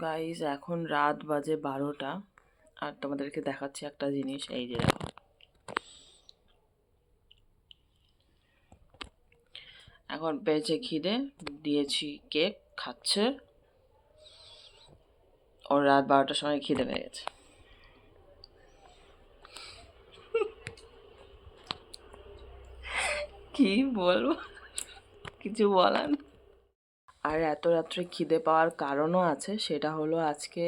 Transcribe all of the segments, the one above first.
Guys এখন রাত বাজে বারোটা। আর তোমাদেরকে দেখাচ্ছি একটা জিনিস। এই যে দেখো। এখন পেয়েছে খিদে, দিয়েছি কেক, খাচ্ছে। ওর রাত বারোটার সময় খিদে পেয়ে গেছে। কি বলব? কিছু বলার। আর এত রাত্রে খিদে পাওয়ার কারণও আছে, সেটা হলো আজকে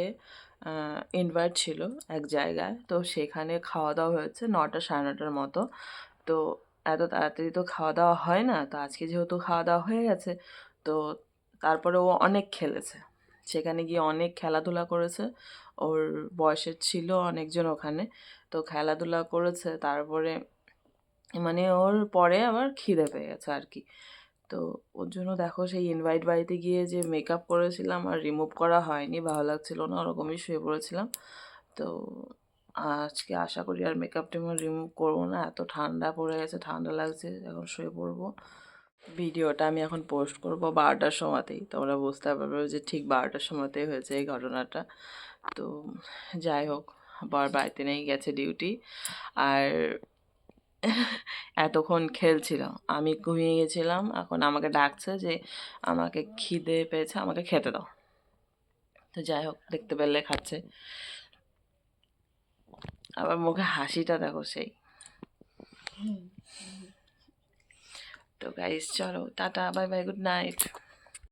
ইনভাইট ছিল এক জায়গায়। তো সেখানে খাওয়া দাওয়া হয়েছে নটা সাড়ে নটার মতো। তো এত তাড়াতাড়ি তো খাওয়া দাওয়া হয় না, তো আজকে যেহেতু খাওয়া দাওয়া হয়ে গেছে, তো তারপরে ও অনেক খেলেছে। সেখানে গিয়ে অনেক খেলাধুলা করেছে, ওর বয়সের ছিল অনেকজন ওখানে, তো খেলাধুলা করেছে, তারপরে মানে ওর পরে আবার খিদে পেয়ে গেছে আর কি। তো ওর জন্য দেখো সেই ইনভাইট বাড়িতে গিয়ে যে মেকআপ করেছিলাম আর রিমুভ করা হয়নি, ভালো লাগছিল না, ওরকমই শুয়ে পড়েছিলাম। তো আজকে আশা করি আর মেকআপ টেমা রিমুভ করব না, এত ঠান্ডা পড়ে গেছে, ঠান্ডা লাগছে, এখন শুয়ে পড়ব। ভিডিওটা আমি এখন পোস্ট করব বারোটার সময়তেই, তোমরা বুঝতে পারবে যে ঠিক বারোটার সময়তেই হয়েছে এই ঘটনাটা। তো যাই হোক বর বাড়িতে নেই, গেছে ডিউটি আর এতক্ষণ খেলছিল। আমি ঘুমিয়ে গেছিলাম। এখন আমাকে ডাকছে যে আমাকে খিদে পেয়েছে আমাকে খেতে দাও। তো যাই হোক দেখতে পেলে খাচ্ছে। আবার মুখে হাসিটা দেখো সেই। তো গাইস চলো tata bye bye good night